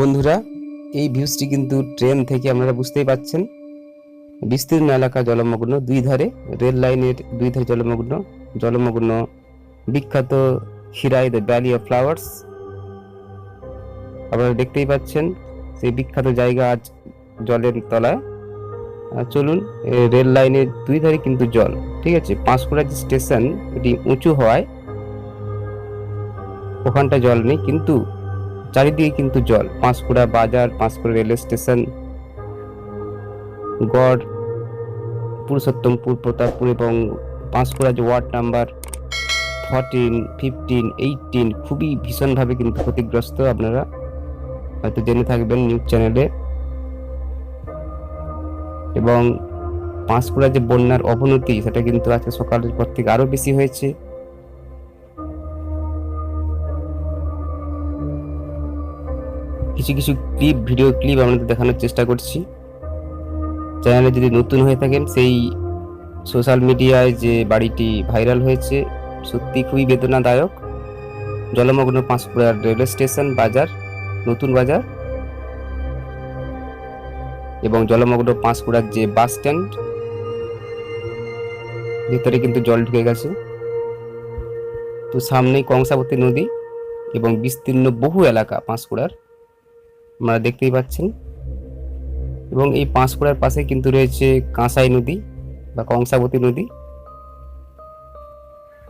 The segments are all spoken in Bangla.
বন্ধুরা, এই ভিউজটি কিন্তু ট্রেন থেকে আপনারা বুঝতেই পাচ্ছেন। বিস্তীর্ণ এলাকা জলমগ্ন দুই ধারে, রেল লাইনের দুই ধারে জলমগ্ন জলমগ্ন বিখ্যাত Khirai the valley of flowers. আপনারা দেখতেই পাচ্ছেন, সেই বিখ্যাত জায়গা আজ জলের তলায় চলুন রেল লাইনের দুই ধারে কিন্তু জল, ঠিক আছে? পাঁশকুড়া যে স্টেশন, এটি উঁচু হওয়ায় ওখানটা জল নেই, কিন্তু চারিদিকে কিন্তু জল। পাঁশকুড়া বাজার, পাঁশকুড়া রেলওয়ে স্টেশন, গড়, পুরুষোত্তমপুর, প্রতাপপুর এবং পাঁশকুড়া যে ward number fourteen fifteen eighteen খুবই ভীষণভাবে কিন্তু ক্ষতিগ্রস্ত আপনারা হয়তো জেনে থাকবেন নিউজ চ্যানেলে। এবং পাঁশকুড়া যে বন্যার অবনতি, সেটা কিন্তু আজকে সকালের পর থেকে আরও বেশি হয়েছে। কিছু কিছু ক্লিপ ভিডিও ক্লিপ আপনাদের দেখানোর চেষ্টা করছি। চ্যানেলে যদি নতুন হয়ে থাকেন, সেই সোশ্যাল মিডিয়ায় যে বাড়িটি ভাইরাল হয়েছে, সত্যি খুবই বেদনাদায়ক। জলমগ্ন পাঁশকুড়ার রেলওয়ে স্টেশন বাজার, নতুন বাজার। এবং জলমগ্ন পাঁশকুড়ার যে বাস স্ট্যান্ড ভিতরে কিন্তু জল ঢুকে গেছে। তো সামনেই কংসাবতী নদী এবং বিস্তীর্ণ বহু এলাকা পাঁশকুড়ার। আপনারা দেখতেই পাচ্ছেন। এবং এই পাঁশকুড়ার পাশে কিন্তু রয়েছে কাঁসাই নদী বা কংসাবতী নদী।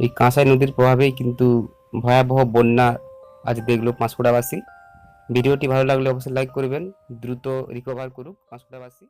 এই কাঁসাই নদীর প্রভাবেই কিন্তু ভয়াবহ বন্যা আজ দেখল পাঁশকুড়াবাসী। ভিডিওটি ভালো লাগলে অবশ্যই লাইক করবেন, দ্রুত রিকভার করুক পাঁশকুড়াবাসী।